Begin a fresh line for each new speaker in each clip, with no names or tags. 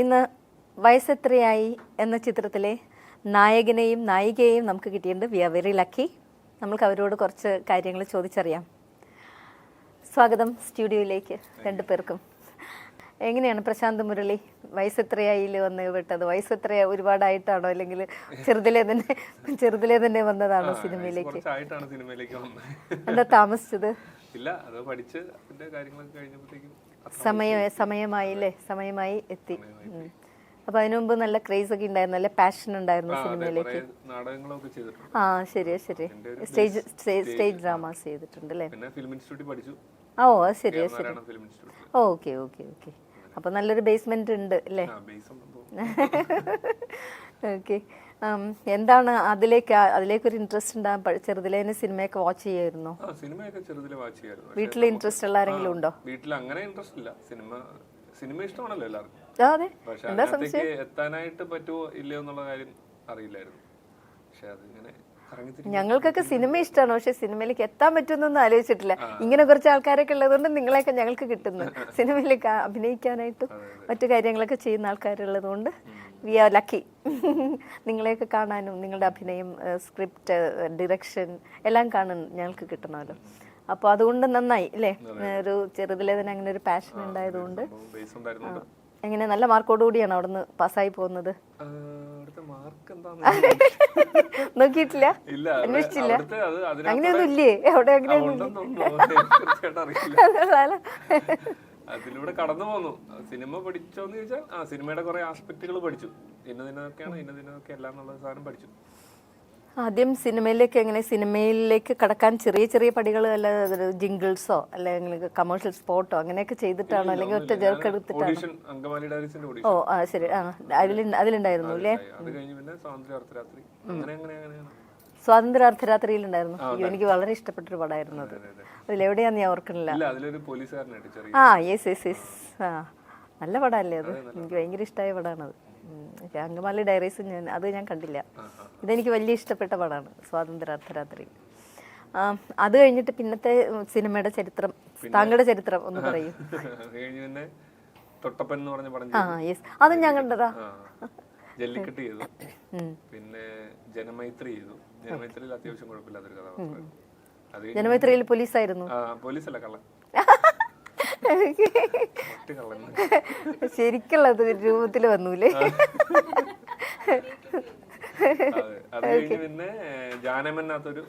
ഇന്ന് വയസ്സെത്രയായി എന്ന ചിത്രത്തിലെ നായകനെയും നായികയെയും നമുക്ക് കിട്ടിയിട്ടുണ്ട്. വി ആർ വെരി ലക്കി നമുക്ക് അവരോട് കുറച്ച് കാര്യങ്ങൾ ചോദിച്ചറിയാം. സ്വാഗതം സ്റ്റുഡിയോയിലേക്ക് രണ്ടു പേർക്കും. എങ്ങനെയാണ് പ്രശാന്ത് മുരളി വയസ്സെത്രയായിൽ വന്ന് വിട്ടത്? വയസ്സെത്ര ഒരുപാടായിട്ടാണോ അല്ലെങ്കിൽ ചെറുതിലെ തന്നെ ചെറുതിലെ തന്നെ വന്നതാണോ സിനിമയിലേക്ക്?
സിനിമയിലേക്ക്
എന്താ താമസിച്ചത്?
ഇല്ല അത് പഠിച്ച് അതിന്റെ കാര്യങ്ങളൊക്കെ കഴിഞ്ഞപ്പോഴത്തേക്കും
സമയ സമയമായില്ലേ? സമയമായി എത്തി. അപ്പൊ അതിനു മുമ്പ് നല്ല ക്രേസ് ഒക്കെ ഉണ്ടായിരുന്നു. നല്ല പാഷൻ ഉണ്ടായിരുന്നു സിനിമയിലേക്ക്. ആ ശരിയാ ശരി സ്റ്റേജ് സ്റ്റേജ് ഡ്രാമാസ് ചെയ്തിട്ടുണ്ട് അല്ലേ? ഓ അത് ശരിയാ ശരി ഓക്കെ ഓക്കെ ഓക്കെ. അപ്പൊ നല്ലൊരു ബേസ്മെന്റ് ഉണ്ട് അല്ലേ? ഓക്കെ. എന്താണ് അതിലേക്ക് അതിലേക്ക് ഒരു ഇൻട്രസ്റ്റ് ഉണ്ടാകും ചെറുതിലെ സിനിമയൊക്കെ വാച്ച് ചെയ്യായിരുന്നോ
സിനിമയൊക്കെ ചെറുതിലെ വാച്ച് ചെയ്യായിരുന്നു
വീട്ടിൽ ഇൻട്രസ്റ്റ് ഉള്ള ആരെങ്കിലും ഉണ്ടോ?
വീട്ടിൽ അങ്ങനെ ഇൻട്രസ്റ്റ് ഇല്ല. സിനിമ സിനിമ ഇഷ്ടമാണല്ലോ എല്ലാവർക്കും. പക്ഷെ സംശയം? എത്താനായിട്ട് പറ്റുമോ ഇല്ലയോ എന്നുള്ള കാര്യം അറിയില്ലായിരുന്നു. പക്ഷെ അതിങ്ങനെ
ഞങ്ങൾക്കൊക്കെ സിനിമ ഇഷ്ടമാണ്. പക്ഷെ സിനിമയിലേക്ക് എത്താൻ പറ്റുമെന്നൊന്നും ആലോചിച്ചിട്ടില്ല. ഇങ്ങനെ കുറച്ച് ആൾക്കാരൊക്കെ ഉള്ളതുകൊണ്ട് നിങ്ങളെയൊക്കെ ഞങ്ങൾക്ക് കിട്ടുന്നു. സിനിമയിലേക്ക് അഭിനയിക്കാനായിട്ടും മറ്റു കാര്യങ്ങളൊക്കെ ചെയ്യുന്ന ആൾക്കാരുള്ളതുകൊണ്ട് വി ആർ ലക്കി നിങ്ങളെയൊക്കെ കാണാനും നിങ്ങളുടെ അഭിനയം സ്ക്രിപ്റ്റ് ഡിറക്ഷൻ എല്ലാം കാണാൻ ഞങ്ങൾക്ക് കിട്ടണമല്ലോ അപ്പോൾ അതുകൊണ്ട് നന്നായി അല്ലേ? ഒരു ചെറുതിലെ തന്നെ അങ്ങനെ ഒരു പാഷൻ ഉണ്ടായതുകൊണ്ട്. എങ്ങനെ? നല്ല മാർക്കോട് കൂടിയാണ് അവിടുന്ന് പാസ്സായി പോകുന്നത്? നോക്കിയിട്ടില്ല? അന്വേഷിച്ചില്ല? അങ്ങനെയൊന്നും ഇല്ലേ അവിടെ
ആ,
അങ്ങനെയൊന്നും
അതിലൂടെ കടന്നു പോന്നു. സിനിമ പഠിച്ചോന്ന് ചോദിച്ചാൽ ആ സിനിമയുടെ കുറെ ആസ്പെക്റ്റുകൾ പഠിച്ചു. ഇന്നതിനൊക്കെയാണ് ഇന്നതിനൊക്കെ എല്ലാം എന്നുള്ള സാധനം പഠിച്ചു.
ആദ്യം സിനിമയിലേക്ക് എങ്ങനെ സിനിമയിലേക്ക് കടക്കാൻ ചെറിയ ചെറിയ പടികൾ അല്ല ജിങ്കിൾസോ അല്ലെങ്കിൽ കമേഴ്ഷ്യൽ സ്പോട്ടോ അങ്ങനെയൊക്കെ ചെയ്തിട്ടാണോ? അല്ലെങ്കിൽ ഒറ്റ ചേർക്കെടുത്തിട്ടാണോ ഓ ആ ശരി. ആ അതിൽ അതിലുണ്ടായിരുന്നു അല്ലേ?
അത് കഴിഞ്ഞ് പിന്നെ സ്വാതന്ത്ര്യ അർദ്ധരാത്രി അങ്ങനെ അങ്ങനെ അങ്ങനെയാണ്
സ്വാതന്ത്ര്യ അർദ്ധരാത്രിയിലുണ്ടായിരുന്നു അയ്യോ എനിക്ക് വളരെ ഇഷ്ടപ്പെട്ടൊരു പടമായിരുന്നു അത്. അതിലെവിടെയാന്ന് ഞാൻ ഓർക്കണില്ല ആ യെസ് യെസ് യെസ്. ആ നല്ല പടമല്ലേ അത്? എനിക്ക് ഭയങ്കര ഇഷ്ടമായ പടമാണത്. അങ്കമാലി ഡയറീസ് ഞാൻ അത് ഞാൻ കണ്ടില്ല. ഇതെനിക്ക് വലിയ ഇഷ്ടപ്പെട്ട പടമാണ് സ്വാതന്ത്ര്യ അർദ്ധരാത്രി ആ, അത് കഴിഞ്ഞിട്ട് പിന്നത്തെ സിനിമയുടെ ചരിത്രം താങ്കളുടെ ചരിത്രം ഒന്ന് പറയൂ.
അത് തൊട്ടപ്പൻ എന്ന് പറഞ്ഞ പടം
ആ
ചെയ്തു.
യെസ്. അതും ഞാൻ കണ്ടതാ.
ജല്ലിക്കെട്ട് ചെയ്തു. പിന്നെ ജനമൈത്രി ചെയ്തു. ജനമൈത്രിയിൽ അത്യാവശ്യം കുഴപ്പമില്ലാത്തൊരു കഥാപാത്രം അത് കഴിഞ്ഞ്
ജനമൈത്രിയിൽ പോലീസായിരുന്നു.
പോലീസല്ല കള്ളൻ.
ശരിക്കുള്ളത് രൂപത്തിൽ വന്നൂലേ?
അതെ കഴിഞ്ഞ് പിന്നെ ജാനമെന്നാത്തൊരു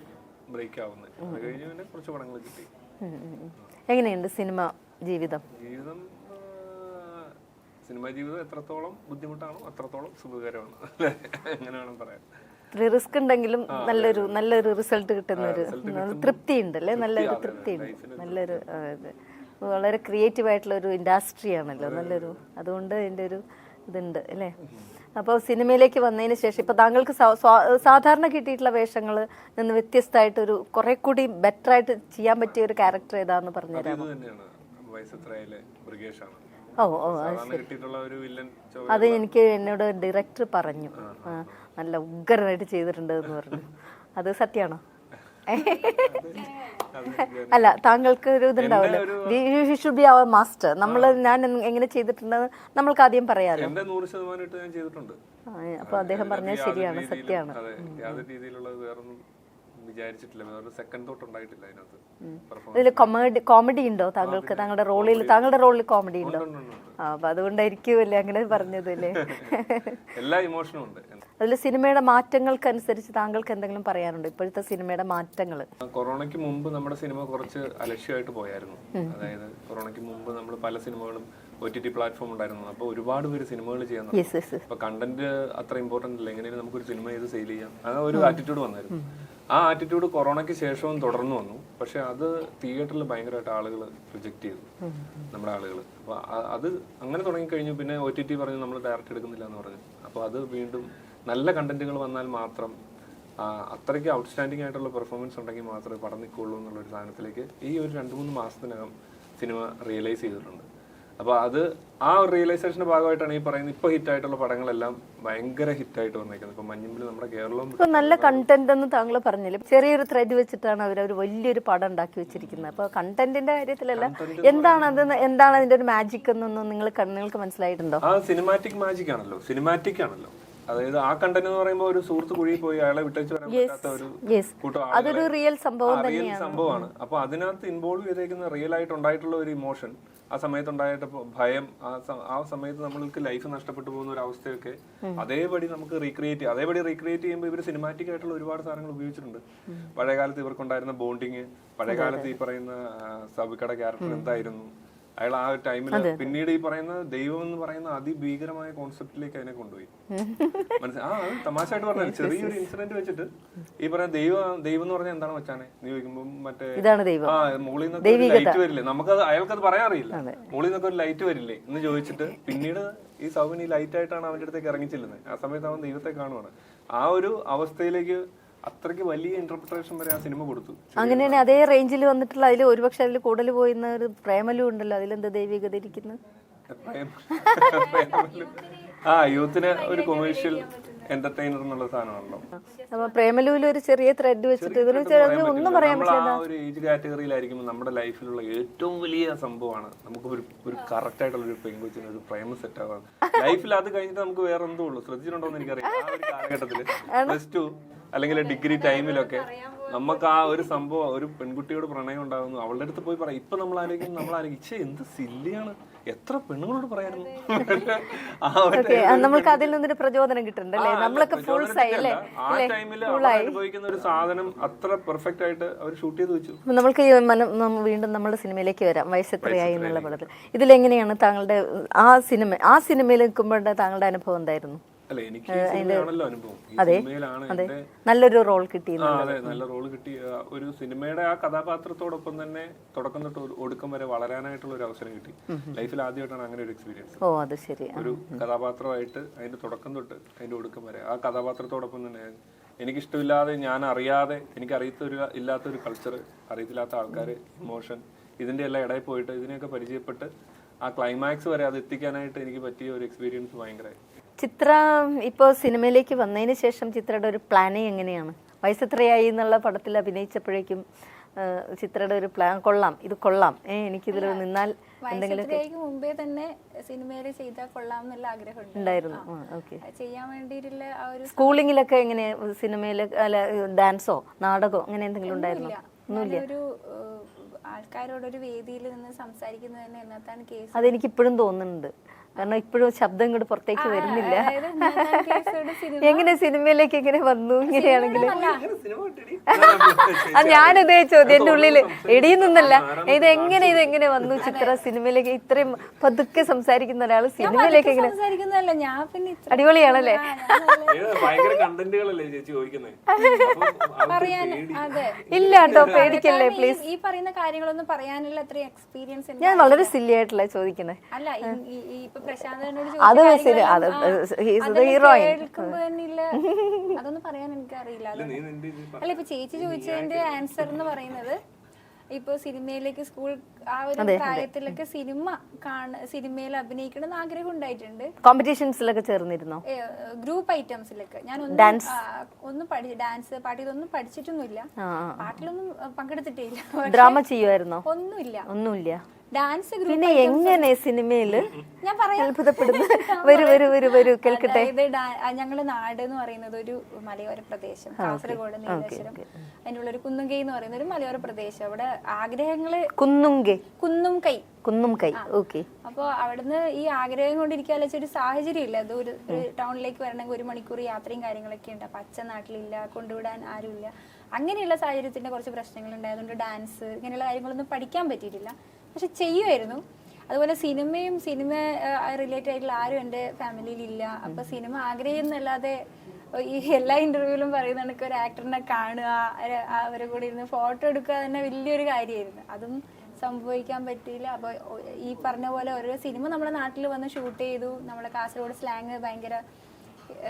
ബ്രേക്ക് ആവുന്നത് അത് കഴിഞ്ഞ് പിന്നെ കുറച്ച് പടങ്ങൾ കിട്ടി.
എങ്ങനെയുണ്ട് സിനിമ ജീവിതം?
ജീവിതം സിനിമ ജീവിതം എത്രത്തോളം ബുദ്ധിമുട്ടാണോ അത്രത്തോളം സുഖകരമാണ്. അങ്ങനെ വേണം പറയാൻ.
റിസ്ക് ഉണ്ടെങ്കിലും നല്ലൊരു നല്ലൊരു റിസൾട്ട് കിട്ടുന്ന ഒരു തൃപ്തി ഉണ്ട് അല്ലേ? നല്ലൊരു തൃപ്തി ഉണ്ട് നല്ലൊരു വളരെ ക്രിയേറ്റീവ് ആയിട്ടുള്ള ഒരു ഇൻഡസ്ട്രി ആണല്ലോ. നല്ലൊരു അതുകൊണ്ട് അതിന്റെ ഒരു ഇതുണ്ട് അല്ലേ? അപ്പോൾ സിനിമയിലേക്ക് വന്നതിന് ശേഷം ഇപ്പോൾ താങ്കൾക്ക് സാധാരണ കിട്ടിയിട്ടുള്ള വേഷങ്ങൾ നിന്ന് വ്യത്യസ്തമായിട്ടൊരു കുറെ കൂടി ബെറ്റർ ആയിട്ട് ചെയ്യാൻ പറ്റിയ ഒരു ക്യാരക്ടർ ഏതാന്ന് പറഞ്ഞുതരാം
ഇത് തന്നെയാണ്. വയസ്സത്രയിലെ ബ്രിഗേഷാണ്
ഓ ഓ അത് എനിക്ക് എന്നോട് ഡയറക്ടർ പറഞ്ഞു. നല്ല ഉഗ്രനായിട്ട് ചെയ്തിട്ടുണ്ട് എന്ന് പറഞ്ഞു. അത് സത്യമാണോ? അല്ല താങ്കൾക്ക് ഒരു ഇതുണ്ടാവല്ലോ. ഷുഡ് ബി അവർ മാസ്റ്റർ നമ്മൾ ഞാൻ എങ്ങനെ ചെയ്തിട്ടുണ്ടെന്ന് നമ്മൾക്ക് ആദ്യം പറയാലോ. അപ്പൊ അദ്ദേഹം പറഞ്ഞത് ശരിയാണ് സത്യമാണ്.
ഇതിൽ
ഇതിൽ കോമഡി കോമഡി ഉണ്ടോ താങ്കൾക്ക്? താങ്കളുടെ റോളിൽ താങ്കളുടെ റോളിൽ കോമഡി ഉണ്ടോ?
ഉണ്ട്, അതുകൊണ്ടായിരിക്കും ഉണ്ട്.
അപ്പൊ അതുകൊണ്ടായിരിക്കുമല്ലേ അങ്ങനെ പറഞ്ഞത് അല്ലേ
എല്ലാ ഇമോഷനും ഉണ്ട്.
അതിൽ സിനിമയുടെ മാറ്റങ്ങൾക്കനുസരിച്ച് താങ്കൾക്ക് എന്തെങ്കിലും പറയാനുണ്ടോ? ഇപ്പോഴത്തെ സിനിമയുടെ മാറ്റങ്ങൾ
കൊറോണയ്ക്ക് മുമ്പ് നമ്മുടെ സിനിമ കുറച്ച് അലക്ഷ്യമായിട്ട് പോയായിരുന്നു. അതായത് കൊറോണയ്ക്ക് മുമ്പ് നമ്മൾ പല സിനിമകളും ഒ ടി ടി പ്ലാറ്റ്ഫോം ഉണ്ടായിരുന്നു. അപ്പോൾ ഒരുപാട് പേര് സിനിമകൾ ചെയ്യാൻ അപ്പൊ കണ്ടന്റ് അത്ര ഇമ്പോർട്ടന്റ് അല്ല. എങ്ങനെയും നമുക്കൊരു സിനിമ ചെയ്ത് സെയിൽ ചെയ്യാം. ആ ഒരു ആറ്റിറ്റ്യൂഡ് വന്നായിരുന്നു. ആ ആറ്റിറ്റ്യൂഡ് കൊറോണയ്ക്ക് ശേഷവും തുടർന്നു വന്നു. പക്ഷെ അത് തിയേറ്ററിൽ ഭയങ്കരമായിട്ട് ആളുകൾ റിജക്ട് ചെയ്തു. നമ്മുടെ ആളുകൾ അപ്പൊ അത് അങ്ങനെ തുടങ്ങി കഴിഞ്ഞു. പിന്നെ ഒ ടി ടി പറഞ്ഞു നമ്മൾ ഡയറക്റ്റ് എടുക്കുന്നില്ല എന്ന് പറഞ്ഞു. അപ്പൊ അത് വീണ്ടും നല്ല കണ്ടന്റുകൾ വന്നാൽ മാത്രം അത്രയ്ക്ക് ഔട്ട്സ്റ്റാൻഡിംഗ് ആയിട്ടുള്ള പെർഫോമൻസ് ഉണ്ടെങ്കിൽ മാത്രമേ പടം നിൽക്കുള്ളൂ എന്നുള്ളൊരു സാധനത്തിലേക്ക് ഈ ഒരു രണ്ട് മൂന്ന് മാസത്തിനകം സിനിമ റിയലൈസ് ചെയ്തിട്ടുണ്ട്. അപ്പോൾ അത് ആ ഒരു റിയലൈസേഷന്റെ ഭാഗമായിട്ടാണ് ഈ പറയുന്നത് ഇപ്പോൾ ഹിറ്റ് ആയിട്ടുള്ള പടങ്ങളെല്ലാം ഭയങ്കര ഹിറ്റ് ആയിട്ട് വന്നേക്കുന്നത്. ഇപ്പോൾ മഞ്ഞുമ്പിൽ നമ്മുടെ കേരളം
ഇപ്പോൾ നല്ല കണ്ടന്റ് എന്ന് താങ്കൾ പറഞ്ഞില്ലേ? ചെറിയൊരു ത്രെഡ് വെച്ചിട്ടാണ് അവർ ഒരു വലിയൊരു പടം ഉണ്ടാക്കി വെച്ചിരിക്കുന്നത്. അപ്പോൾ കണ്ടന്റിന്റെ കാര്യത്തിലല്ല എന്താണ് അത് എന്താണ് അതിന്റെ ഒരു മാജിക് എന്നൊന്നും നിങ്ങൾ നിങ്ങൾക്ക് മനസ്സിലായിട്ടുണ്ടോ?
ആ സിനിമാറ്റിക് മാജിക് ആണല്ലോ സിനിമാറ്റിക് ആണല്ലോ. അതായത് ആ കണ്ടന്റ് എന്ന് പറയുമ്പോൾ ഒരു സുഹൃത്ത് കുഴി പോയി അയാളെ വിട്ടേച്ച് വരാൻ പറ്റാത്ത ഒരു കൂട്ടം
അതൊരു റിയൽ സംഭവം
റിയൽ സംഭവമാണ്. അപ്പൊ അതിനകത്ത് ഇൻവോൾവ് ചെയ്തേക്കുന്ന റിയൽ ആയിട്ട് ഉണ്ടായിട്ടുള്ള ഒരു ഇമോഷൻ ആ സമയത്ത് ഉണ്ടായിട്ട് ഭയം ആ സമയത്ത് നമ്മൾക്ക് ലൈഫ് നഷ്ടപ്പെട്ടു പോകുന്ന ഒരു അവസ്ഥയൊക്കെ അതേപടി നമുക്ക് റീക്രിയേറ്റ് അതേപടി റീക്രിയേറ്റ് ചെയ്യുമ്പോൾ ഇവർ സിനിമാറ്റിക് ആയിട്ടുള്ള ഒരുപാട് സാധനങ്ങൾ ഉപയോഗിച്ചിട്ടുണ്ട്. പഴയകാലത്ത് ഇവർക്കുണ്ടായിരുന്ന ബോണ്ടിങ് പഴയകാലത്ത് ഈ പറയുന്ന സബിക്കട ക്യാരക്ടർ എന്തായിരുന്നു? അയാൾ ആ ടൈമിൽ പിന്നീട് ഈ പറയുന്ന ദൈവം എന്ന് പറയുന്ന അതിഭീകരമായ കോൺസെപ്റ്റിലേക്ക് അതിനെ കൊണ്ടുപോയി. മനസ്സിലായി ആ അത് തമാശയായിട്ട് പറഞ്ഞു ചെറിയൊരു ഇൻസിഡന്റ് വെച്ചിട്ട് ഈ പറയുന്ന ദൈവം ദൈവം എന്ന് പറഞ്ഞാൽ എന്താണ് വെച്ചാനെ നീ ചോദിക്കുമ്പോൾ മറ്റേ ആ മുകളിൽ നിന്നൊക്കെ ലൈറ്റ് വരില്ലേ? നമുക്കത് അയാൾക്കത് പറയാൻ അറിയില്ല. മുകളിൽ നിന്നൊക്കെ ഒരു ലൈറ്റ് വരില്ലേ? എന്ന് ചോദിച്ചിട്ട് പിന്നീട് ഈ സൗബിൻ ഈ ലൈറ്റ് ആയിട്ടാണ് അവന്റെ അടുത്തേക്ക് ഇറങ്ങി ചെല്ലുന്നത് ആ സമയത്ത് അവൻ ദൈവത്തെ കാണുവാണ്. ആ ഒരു അവസ്ഥയിലേക്ക് അത്രയ്ക്ക് വലിയ ഇന്റർപ്രിട്ടേഷൻ വരെ ആ സിനിമ കൊടുത്തു.
അങ്ങനെയാണ് അതേ റേഞ്ചിൽ വന്നിട്ടുള്ള അതിൽ ഒരുപക്ഷെ അതിൽ കൂടുതൽ പോയിരുന്ന ഒരു പ്രേമലു ഉണ്ടല്ലോ അതിലെന്ത് ദൈവികത ഇരിക്കുന്നു
പ്രേം- പ്രേമലു. ആ യൂത്തിന് ഒരു കൊമേഴ്ഷ്യൽ എന്റർടൈനർ എന്നുള്ള സാധനമാണല്ലോ.
അപ്പൊ പ്രേമലുവിൽ ഒരു ചെറിയ ത്രെഡ് വെച്ചിട്ട് ഇതിന്
പറയാൻ
ഒന്നും
പറ്റില്ല.
പറയാൻ
നമ്മൾ ആ ഒരു ഏജ് കാറ്റഗറിയിലായിരിക്കുമ്പോൾ നമ്മുടെ ലൈഫിലുള്ള ഏറ്റവും വലിയ സംഭവമാണ് നമുക്ക് ഒരു ഒരു കറക്റ്റ് ആയിട്ടുള്ള ഒരു പെൺകൊച്ചിന് ഒരു പ്രേമ സെറ്റ് ആവാൻ. ലൈഫിൽ അത് കഴിഞ്ഞിട്ട് നമുക്ക് വേറെ എന്തോ ഉള്ളൂ. ശ്രദ്ധിച്ചിട്ടുണ്ടോ എന്ന് എനിക്കറിയാം ആ ഒരു കാലഘട്ടത്തിൽ പ്ലസ് ടു അല്ലെങ്കിൽ ഡിഗ്രി ടൈമിലൊക്കെ നമുക്ക് ആ ഒരു സംഭവം ഒരു പെൺകുട്ടിയോട് പ്രണയം ഉണ്ടാകുന്നു അവളുടെ അടുത്ത് പോയി പറയാം ഇപ്പൊ നമ്മൾ ആലോചിക്കും നമ്മൾ ആലോചിക്കും "ഛെ, എന്ത് സില്ലിയാണ്? എത്ര പെണ്ണുങ്ങളോട് പറയായിരുന്നു?
നമ്മൾക്ക് അതിൽ നിന്നൊരു പ്രചോദനം കിട്ടുന്നുണ്ടല്ലേ നമ്മളൊക്കെ ഫുൾ
ആ ടൈമിൽ അനുഭവിക്കുന്ന ഒരു സാധനം അത്ര പെർഫെക്റ്റ് ആയിട്ട് അവർ ഷൂട്ട് ചെയ്ത് വെച്ചു.
നമ്മൾക്ക് വീണ്ടും നമ്മുടെ സിനിമയിലേക്ക് വരാം. വയസ്സെത്രയായി എന്നുള്ള പടത്തിൽ ഇതിലെങ്ങനെയാണ് താങ്കളുടെ ആ സിനിമ ആ സിനിമയിൽ നിൽക്കുമ്പോഴത്തെ താങ്കളുടെ അനുഭവം എന്തായിരുന്നു? നല്ലൊരു റോൾ
കിട്ടി അതെ നല്ല റോൾ കിട്ടി. ഒരു സിനിമയുടെ ആ കഥാപാത്രത്തോടൊപ്പം തന്നെ തുടക്കം തൊട്ട് ഒടുക്കം വരെ വളരാനായിട്ടുള്ള ഒരു അവസരം കിട്ടി. ലൈഫിൽ ആദ്യമായിട്ടാണ് അങ്ങനെ ഒരു എക്സ്പീരിയൻസ്
ഓ അത് ശരി.
ഒരു കഥാപാത്രമായിട്ട് അതിന്റെ തുടക്കം തൊട്ട് അതിന്റെ ഒടുക്കം വരെ. ആ കഥാപാത്രത്തോടൊപ്പം തന്നെ എനിക്കിഷ്ടമില്ലാതെ ഞാൻ അറിയാതെ എനിക്ക് അറിയത്തൊരു ഇല്ലാത്തൊരു കൾച്ചർ അറിയത്തില്ലാത്ത ആൾക്കാർ ഇമോഷൻ ഇതിന്റെ എല്ലാം ഇടയിൽ പോയിട്ട് ഇതിനെയൊക്കെ പരിചയപ്പെട്ട് ആ ക്ലൈമാക്സ് വരെ അത് എത്തിക്കാനായിട്ട് എനിക്ക് പറ്റിയ ഒരു എക്സ്പീരിയൻസ് ഭയങ്കര
ചിത്ര ഇപ്പോൾ സിനിമയിലേക്ക് വന്നതിന് ശേഷം ചിത്രയുടെ ഒരു പ്ലാനിങ് എങ്ങനെയാണ്? വയസ്സ് എത്രയായി എന്നുള്ള പടത്തിൽ അഭിനയിച്ചപ്പോഴേക്കും ചിത്രയുടെ ഒരു പ്ലാൻ കൊള്ളാം ഇത് കൊള്ളാം. ഏ എനിക്കിതിൽ നിന്നാൽ എന്തെങ്കിലും
മുമ്പേ തന്നെ സിനിമയിൽ ചെയ്താൽ കൊള്ളാം എന്നുള്ള ആഗ്രഹം
ഉണ്ടായിരുന്നു. ഓക്കെ.
ചെയ്യാൻ വേണ്ടിയിട്ടുള്ള ആ ഒരു
സ്കൂളിങ്ങിലൊക്കെ എങ്ങനെ സിനിമയിൽ അല്ല ഡാൻസോ നാടകമോ അങ്ങനെ എന്തെങ്കിലും ഉണ്ടായിരുന്നോ?
ഞാനൊരു ഒരു ആൾക്കാരോടൊരു വേദിയിൽ നിന്ന് സംസാരിക്കുന്നത് തന്നെ എന്നത്താണ് കേസ്.
അതെനിക്ക് ഇപ്പോഴും തോന്നുന്നുണ്ട്. കാരണം ഇപ്പോഴും ശബ്ദം ഇങ്ങോട്ട് പുറത്തേക്ക് വരുന്നില്ല. എങ്ങനെ സിനിമയിലേക്ക് എങ്ങനെ വന്നു ഇങ്ങനെയാണെങ്കിൽ
സിനിമ കിട്ടി
ആ ഞാനിതേ ചോദ്യം എന്റെ ഉള്ളിൽ നിന്നല്ല. ഇത് എങ്ങനെ ഇത് എങ്ങനെ വന്നു ചിത്ര സിനിമയിലേക്ക്? ഇത്രയും പതുക്കെ സംസാരിക്കുന്ന ഒരാൾ സിനിമയിലേക്ക് എങ്ങനെ
സംസാരിക്കുന്നതല്ല ഞാൻ പിന്നെ ഇത്ര
അടിപൊളിയാണല്ലേ? ഇല്ല കേട്ടോ പേടിക്കല്ലേ പ്ലീസ്
ഈ പറയുന്ന കാര്യങ്ങളൊന്നും പറയാനുള്ള എക്സ്പീരിയൻസ്
ഞാൻ വളരെ സില്ലി ആയിട്ടല്ല ചോദിക്കുന്നത്
അല്ല ഈ- ഇപ്പൊ
അത്
കാര്യങ്ങളെല്ലാം,
അത് heroine.
കേൾക്കുമ്പോ തന്നെയില്ല അതൊന്നും പറയാൻ എനിക്ക് അറിയില്ല അല്ല ഇപ്പൊ ചേച്ചി ചോദിച്ചതിന്റെ ആൻസർ എന്ന് പറയുന്നത് ഇപ്പൊ സിനിമയിലേക്ക് സ്കൂൾ ആ ഒരു പ്രായത്തിലൊക്കെ സിനിമ കാണ സിനിമയിൽ അഭിനയിക്കണം എന്ന് ആഗ്രഹം ഉണ്ടായിട്ടുണ്ട്.
കോമ്പറ്റീഷൻസിലൊക്കെ ചേർന്നിരുന്നോ?
ഗ്രൂപ്പ് ഐറ്റംസിലൊക്കെ ഞാൻ ഒന്നും ആ, ഒന്നും പഠി ഡാൻസ് പാട്ട് ഇതൊന്നും പഠിച്ചിട്ടൊന്നുമില്ല.
ആ
പാട്ടിലൊന്നും പങ്കെടുത്തിട്ടില്ല പങ്കെടുത്തിട്ടേ
ഡ്രാമ ചെയ്യുമായിരുന്നോ
ഒന്നുമില്ല.
ഒന്നുമില്ല.
ഡാൻസ്
പിന്നെ എങ്ങനെ സിനിമയിൽ
ഞാൻ പറയാം.
അത്ഭുതപ്പെടുന്നു? വരൂ വരൂ വരു വരൂ കേൾക്കട്ടെ?
ഞങ്ങളുടെ നാട് എന്ന് പറയുന്നത് ഒരു മലയോര പ്രദേശം കാസർഗോഡ് നീലേശ്വരം അതിനുള്ള ഒരു കുന്നുംകൈ എന്ന് പറയുന്ന ഒരു മലയോര പ്രദേശം. അവിടെ ആഗ്രഹങ്ങൾ
കുന്നുംകൈ.
കുന്നും കൈ
കുന്നും കൈ ഓക്കെ.
അപ്പോൾ അവിടുന്ന് ഈ ആഗ്രഹം കൊണ്ടിരിക്കാൻ വെച്ച ഒരു സാഹചര്യം ഇല്ല. അത് ഒരു ടൗണിലേക്ക് വരണമെങ്കിൽ ഒരു മണിക്കൂർ യാത്രയും കാര്യങ്ങളൊക്കെ ഉണ്ട്. അപ്പൊ അച്ഛൻ നാട്ടിലില്ല കൊണ്ടുവിടാൻ ആരുമില്ല. അങ്ങനെയുള്ള സാഹചര്യത്തിന്റെ കുറച്ച് പ്രശ്നങ്ങൾ ഉണ്ടായതുകൊണ്ട് ഡാൻസ് ഇങ്ങനെയുള്ള കാര്യങ്ങളൊന്നും പഠിക്കാൻ പറ്റിയിട്ടില്ല. പക്ഷെ ചെയ്യുമായിരുന്നു അതുപോലെ സിനിമയും സിനിമ റിലേറ്റഡ് ആയിട്ടുള്ള ആരും എന്റെ ഫാമിലിയിൽ ഇല്ല അപ്പൊ സിനിമ ആഗ്രഹിക്കുന്നല്ലാതെ ഈ എല്ലാ ഇന്റർവ്യൂവിലും പറയുന്ന ഒരു ആക്ടറിനെ കാണുക അവരെ- കൂടെ ഇരുന്ന് ഫോട്ടോ എടുക്കുക തന്നെ വലിയൊരു കാര്യമായിരുന്നു. അതും സംഭവിക്കാൻ പറ്റിയില്ല. അപ്പൊ ഈ പറഞ്ഞ പോലെ ഓരോ സിനിമ നമ്മുടെ നാട്ടിൽ വന്ന് ഷൂട്ട് ചെയ്തു. നമ്മുടെ കാസർഗോഡ് സ്ലാങ് ഭയങ്കര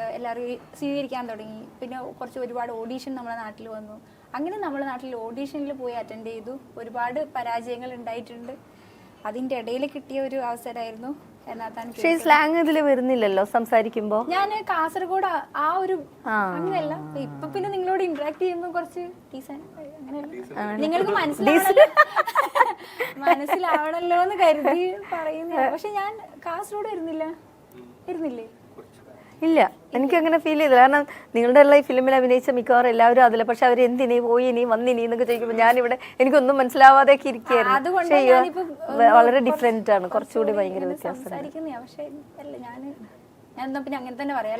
എല്ലാവരും സ്വീകരിക്കാൻ തുടങ്ങി. പിന്നെ കുറച്ച് ഒരുപാട് ഓഡീഷൻ നമ്മുടെ നാട്ടിൽ വന്നു. അങ്ങനെ നമ്മുടെ നാട്ടിൽ ഓഡീഷനിൽ പോയി അറ്റൻഡ് ചെയ്തു. ഒരുപാട് പരാജയങ്ങൾ ഉണ്ടായിട്ടുണ്ട്. അതിന്റെ ഇടയിൽ കിട്ടിയ ഒരു അവസരമായിരുന്നു
പക്ഷേ സ്ലാങ് ഇതിൽ വരുന്നില്ലല്ലോ സംസാരിക്കുമ്പോ?
ഞാൻ കാസർഗോഡ് ആ- ഒരു അങ്ങനെയല്ല. ഇപ്പൊ പിന്നെ നിങ്ങളോട് ഇന്ററാക്ട് ചെയ്യുമ്പോൾ കുറച്ച് നിങ്ങൾക്ക് മനസ്സിലാവണല്ലോ മനസ്സിലാവണല്ലോ. എന്ന് കരുതി പറയുന്ന പക്ഷെ ഞാൻ കാസർഗോഡ് വരുന്നില്ല. വരുന്നില്ലേ?
ഇല്ല. എനിക്ക് അങ്ങനെ ഫീൽ ചെയ്തില്ല. കാരണം നിങ്ങളുടെ എല്ലാം ഈ ഫിലിമിൽ അഭിനയിച്ച മിക്കവാറും എല്ലാവരും അതില്ല പക്ഷെ അവർ എന്തിനീ പോയി ഇനി വന്നിനി എന്നൊക്കെ ചോദിക്കുമ്പോൾ ഞാനിവിടെ എനിക്കൊന്നും മനസ്സിലാവാതെ ഒക്കെ ഇരിക്കുകയായിരുന്നു പക്ഷേ വളരെ ഡിഫറെന്റ് ആണ്. കുറച്ചുകൂടി ഭയങ്കര വ്യത്യാസം ഇഷ്ടണ്ട്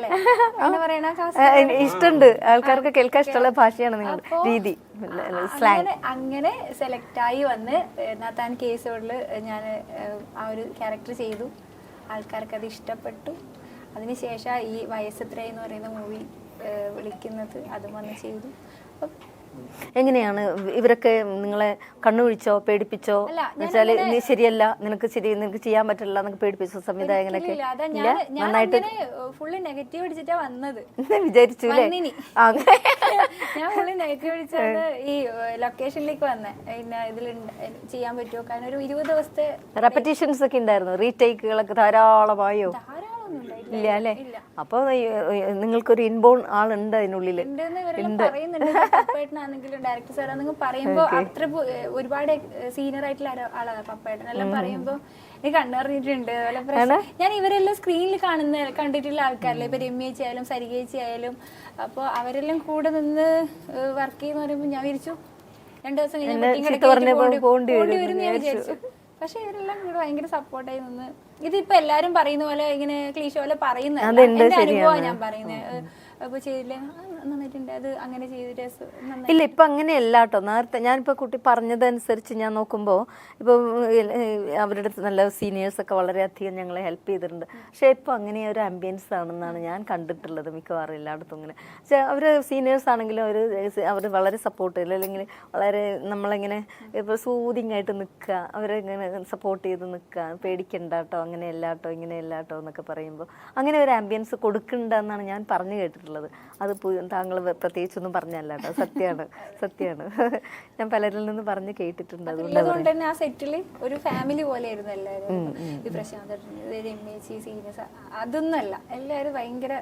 ഇഷ്ടമുണ്ട്. ആൾക്കാർക്ക് കേൾക്കാൻ ഇഷ്ടമുള്ള ഭാഷയാണ് നിങ്ങളുടെ രീതി.
അങ്ങനെ സെലക്ട് ആയി വന്ന് നാത്താൻ കേസോടിൽ ഞാൻ ആ ഒരു ക്യാരക്ടർ ചെയ്തു. ആൾക്കാർക്ക് അത് ഇഷ്ടപ്പെട്ടു. അതിനുശേഷം ഈ വയസ്സ് എന്ന് പറയുന്ന മൂവി വിളിക്കുന്നത്. അതും വന്ന് ചെയ്തു.
എങ്ങനെയാണ്? ഇവരൊക്കെ നിങ്ങളെ കണ്ണുപിടിച്ചോ പേടിപ്പിച്ചോ? വെച്ചാൽ നീ ശരിയല്ല നിനക്ക് ശരി നിനക്ക് ചെയ്യാൻ പറ്റില്ല എന്നൊക്കെ പേടിപ്പിച്ചോ സംവിധായകനൊക്കെ? നന്നായിട്ട്
ഫുള്ള് നെഗറ്റീവ് അടിച്ചിട്ടാ വന്നത്.
വിചാരിച്ചു
ഞാൻ ഫുള്ള് നെഗറ്റീവ് അടിച്ചത് ഈ ലൊക്കേഷനിലേക്ക് വന്നേ. പിന്നെ ഇതിൽ ചെയ്യാൻ പറ്റുമോ? കാരണം ഒരു ഇരുപത് ദിവസത്തെ
റെപ്പറ്റീഷൻസ് ഒക്കെ ഉണ്ടായിരുന്നു. റീടേക്കുകളൊക്കെ ധാരാളമായോ? ഇല്ല അല്ലേ? അപ്പൊ നിങ്ങൾക്കൊരു ഇൻബോൺ ആളുണ്ട്
അതിനുള്ളിൽ പറയുന്നുണ്ട്. ഡയറക്ടർ സാർ പറയുമ്പോ അത്ര ഒരുപാട് സീനിയർ ആയിട്ടുള്ള ആളാണ് പപ്പേട്ടൻ. എല്ലാം പറയുമ്പോ എനിക്ക് കണ്ണറിഞ്ഞിട്ടുണ്ട് അതുപോലെ ഞാൻ ഇവരെല്ലാം സ്ക്രീനിൽ കാണുന്ന കണ്ടിട്ടുള്ള ആൾക്കാരല്ലേ? ഇപ്പൊ രമ്യേച്ചി ആയാലും സരികേച്ചി ആയാലും. അപ്പൊ അവരെല്ലാം കൂടെ നിന്ന് വർക്ക് ചെയ്യുന്ന പറയുമ്പോ ഞാൻ വിരിച്ചു രണ്ടു ദിവസം കഴിഞ്ഞാൽ
വരും
ഞാൻ വിചാരിച്ചു. പക്ഷെ ഇവരെല്ലാം കൂടെ ഭയങ്കര സപ്പോർട്ടായി നിന്ന് ഇതിപ്പോ എല്ലാരും പറയുന്ന പോലെ ഇങ്ങനെ ക്ലീശ പോലെ പറയുന്ന
അതുണ്ട്,
എന്റെ അനുഭവമാണ് ഞാൻ പറയുന്നത് അപ്പൊ ചെയ്തില്ലേ? അങ്ങനെ
ഇല്ല ഇപ്പൊ അങ്ങനെയല്ല കേട്ടോ. നേരത്തെ ഞാനിപ്പോ കുട്ടി പറഞ്ഞതനുസരിച്ച് ഞാൻ നോക്കുമ്പോൾ ഇപ്പൊ അവരുടെ നല്ല സീനിയേഴ്സ് ഒക്കെ വളരെയധികം ഞങ്ങളെ ഹെൽപ്പ് ചെയ്തിട്ടുണ്ട്. പക്ഷെ ഇപ്പൊ അങ്ങനെ ഒരു ആംബിയൻസ് ആണെന്നാണ് ഞാൻ കണ്ടിട്ടുള്ളത് മിക്കവാറും എല്ലായിടത്തും ഇങ്ങനെ. പക്ഷെ അവർ സീനിയേഴ്സ് ആണെങ്കിലും അവർ അവർ വളരെ സപ്പോർട്ട് ചെയ്യില്ല അല്ലെങ്കിൽ വളരെ നമ്മളിങ്ങനെ ഇപ്പൊ സൂതിങ് ആയിട്ട് നിൽക്കുക അവരെ ഇങ്ങനെ സപ്പോർട്ട് ചെയ്ത് നിൽക്കുക പേടിക്കണ്ട കേട്ടോ. അങ്ങനെയല്ല കേട്ടോ ഇങ്ങനെയല്ല എന്നൊക്കെ പറയുമ്പോൾ അങ്ങനെ ഒരു ആംബിയൻസ് കൊടുക്കണ്ടെന്നാണ് ഞാൻ പറഞ്ഞു കേട്ടിട്ടുള്ളത്. അത് താങ്കൾ പ്രത്യേകിച്ചൊന്നും പറഞ്ഞല്ല കേട്ടോ സത്യമാണ് സത്യമാണ് ഞാൻ പലരിൽ നിന്ന് പറഞ്ഞ് കേട്ടിട്ടുണ്ട്. അതുകൊണ്ട്
തന്നെ ആ സെറ്റിൽ ഒരു ഫാമിലി പോലെ ആയിരുന്നു എല്ലാവരും ഈ പ്രശാന്ത് രമ്യേച്ചി സീനിയസ് അതൊന്നല്ല എല്ലാരും ഭയങ്കര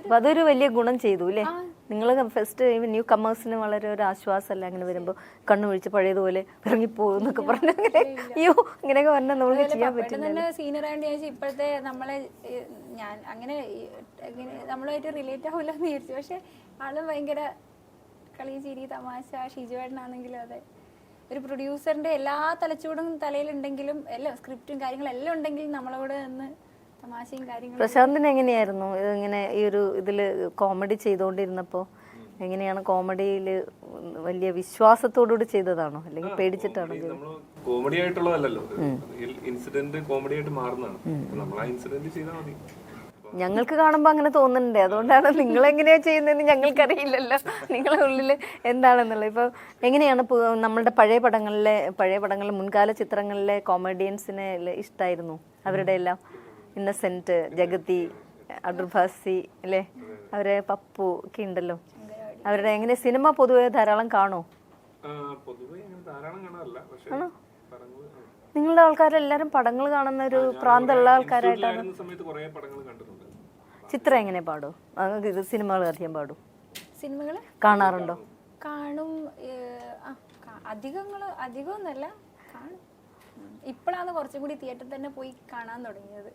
അപ്പൊ അതൊരു വലിയ ഗുണം ചെയ്തു അല്ലേ നിങ്ങൾ ഫസ്റ്റ് ന്യൂ കമേഴ്സിന് വളരെ ഒരു ആശ്വാസമല്ല അങ്ങനെ വരുമ്പോൾ കണ്ണു കണ്ണുപിടിച്ച് പഴയതുപോലെ ഇറങ്ങിപ്പോകും എന്നൊക്കെ പറഞ്ഞു അങ്ങനെ അയ്യോ ഇങ്ങനെയൊക്കെ പറഞ്ഞാൽ നമ്മൾ ചെയ്യാൻ പറ്റില്ല
സീനിയർ ആയതുകൊണ്ട് ചോദിച്ചാൽ ഇപ്പോഴത്തെ നമ്മളെ ഞാൻ അങ്ങനെ നമ്മളായിട്ട് റിലേറ്റ് ആവില്ല എന്ന് വിചാരിച്ചു. പക്ഷെ ആൾ ഭയങ്കര കളി ചിരി തമാശ ഷിജുവേട്ടനാണെങ്കിലും അതെ. ഒരു പ്രൊഡ്യൂസറിന്റെ എല്ലാ തലച്ചൂടും തലയിലുണ്ടെങ്കിലും എല്ലാം സ്ക്രിപ്റ്റും കാര്യങ്ങളും എല്ലാം ഉണ്ടെങ്കിലും നമ്മളോട് നിന്ന്
പ്രശാന്തിന് എങ്ങനെയായിരുന്നു? ഇങ്ങനെ ഈ ഒരു ഇതിൽ കോമഡി ചെയ്തുകൊണ്ടിരുന്നപ്പോ എങ്ങനെയാണ് കോമഡിയിൽ വലിയ വിശ്വാസത്തോടുകൂടി ചെയ്തതാണോ? അല്ലെങ്കിൽ പേടിച്ചിട്ടാണോ?
കോമഡി ആയിട്ടുള്ളതല്ലോ ഇൻസിഡന്റ് കോമഡി ആയിട്ട് മാറുന്നതാണ്. നമ്മൾ ആ ഇൻസിഡന്റ് ചെയ്താൽ മതി.
ഞങ്ങൾക്ക് കാണുമ്പോൾ അങ്ങനെ തോന്നുന്നുണ്ട്. അതുകൊണ്ടാണ് നിങ്ങൾ എങ്ങനെയാ ചെയ്യുന്നതെന്ന് ഞങ്ങൾക്കറിയില്ലല്ലോ. നിങ്ങളെ ഉള്ളിൽ എന്താണെന്നുള്ളത്. ഇപ്പോൾ എങ്ങനെയാണ് നമ്മളുടെ പഴയ പടങ്ങളിലെ പഴയ പടങ്ങളിലെ മുൻകാല ചിത്രങ്ങളിലെ കോമഡിയൻസിനെ ഇഷ്ടായിരുന്നു? അവരുടെ എല്ലാം? ഇന്നസെന്റ് ജഗതി അടൂർഭാസി അല്ലേ? അവരെ പപ്പു ഒക്കെ ഉണ്ടല്ലോ. അവരുടെ എങ്ങനെ സിനിമ പൊതുവെ ധാരാളം കാണോ?
ആണോ.
നിങ്ങളുടെ ആൾക്കാരെല്ലാരും പടങ്ങൾ കാണുന്ന ഒരു പ്രാന്തമുള്ള ആൾക്കാരായിട്ടാണ്.
ഇൻസ്റ്റിറ്റ്യൂട്ടിലായിരുന്ന സമയത്ത് കുറെ പടങ്ങൾ കണ്ടിട്ടുണ്ട്.
ചിത്രം എങ്ങനെ പാടും? ഇത് സിനിമകൾ അധികം പാടും?
സിനിമകൾ?
കാണാറുണ്ടോ?
കാണും അധികങ്ങൾ അധികമൊന്നല്ല കാണും. ഇപ്പോഴാണ് കുറച്ചും കൂടി തിയേറ്ററിൽ തന്നെ പോയി കാണാൻ തുടങ്ങിയത്.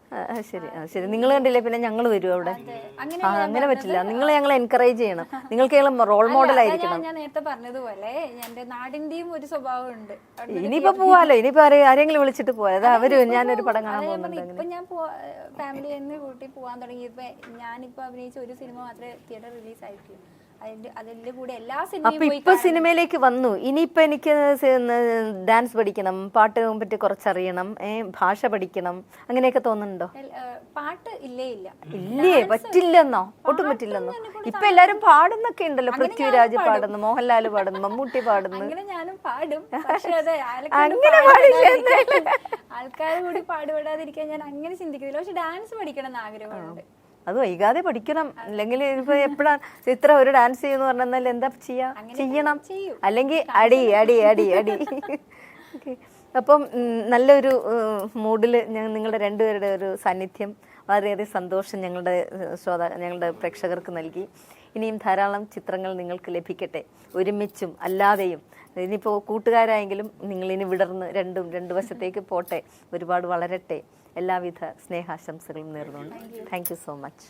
ശരി ശരി. നിങ്ങൾ കണ്ടില്ലേ പിന്നെ ഞങ്ങൾ വരും അവിടെ?
അങ്ങനെ
പറ്റില്ല. നിങ്ങൾ ഞങ്ങളെ എൻകറേജ് ചെയ്യണം. നിങ്ങൾക്ക് റോൾ മോഡൽ ആയിരിക്കണം.
ഞാൻ നേരത്തെ പറഞ്ഞതുപോലെ എന്റെ നാടിന്റെയും ഒരു സ്വഭാവം ഉണ്ട്
ഇനിയിപ്പോ പോവാലോ? ഇനിയിപ്പോ ആരെ- ആരെങ്കിലും വിളിച്ചിട്ട് പോയത് അവർ ഞാനൊരു പടം കാണാൻ പോകുന്നുണ്ട്
ഇപ്പൊ ഞാൻ ഫാമിലി കൂട്ടി പോവാൻ തുടങ്ങിയപ്പോ ഞാനിപ്പോ അഭിനയിച്ച ഒരു സിനിമ മാത്രമേ തിയേറ്റർ റിലീസ് ആയിട്ടുള്ളൂ. അതിന്റെ അതിന്റെ കൂടെ എല്ലാ
അപ്പൊ ഇപ്പൊ സിനിമയിലേക്ക് വന്നു. ഇനിയിപ്പൊ എനിക്ക് ഡാൻസ് പഠിക്കണം പാട്ട് പറ്റി കുറച്ചറിയണം ഏ ഭാഷ പഠിക്കണം അങ്ങനെയൊക്കെ തോന്നുന്നുണ്ടോ?
പാട്ട് ഇല്ലേ ഇല്ല.
ഇല്ലേ? പറ്റില്ലെന്നോ? ഒട്ടും പറ്റില്ലെന്നോ? ഇപ്പൊ എല്ലാരും പാടുന്നൊക്കെ ഉണ്ടല്ലോ. പൃഥ്വിരാജ് പാടുന്നു മോഹൻലാൽ പാടുന്നു മമ്മൂട്ടി പാടുന്നു.
അങ്ങനെ ഞാനും പാടും.
അങ്ങനെ
ആൾക്കാർ കൂടി പാടുപെടാതിരിക്കാൻ ഞാൻ അങ്ങനെ ചിന്തിക്കുന്നില്ല. പക്ഷെ ഡാൻസ് പഠിക്കണം എന്ന് ആഗ്രഹമുണ്ട്.
അത് വൈകാതെ പഠിക്കണം. അല്ലെങ്കിൽ ഇപ്പൊ എപ്പോഴാണ് ചിത്ര ഒരു ഡാൻസ് ചെയ്യുന്നു പറഞ്ഞാൽ എന്താ ചെയ്യാ? ചെയ്യണം. അല്ലെങ്കിൽ അടി അടി അടി അടി. അപ്പം നല്ലൊരു മൂഡിൽ ഞങ്ങൾ നിങ്ങളുടെ രണ്ടുപേരുടെ ഒരു സാന്നിധ്യം വളരെയധികം സന്തോഷം ഞങ്ങളുടെ ശ്രോതാ ഞങ്ങളുടെ പ്രേക്ഷകർക്ക് നൽകി. ഇനിയും ധാരാളം ചിത്രങ്ങൾ നിങ്ങൾക്ക് ലഭിക്കട്ടെ. ഒരുമിച്ചും അല്ലാതെയും. ഇനിയിപ്പോൾ കൂട്ടുകാരായെങ്കിലും നിങ്ങളിനി വിടർന്ന് രണ്ടും രണ്ട് വശത്തേക്ക് പോട്ടെ. ഒരുപാട് വളരട്ടെ. എല്ലാവിധ സ്നേഹാശംസകളും നേർന്നുണ്ട് താങ്ക് യു സോ മച്ച്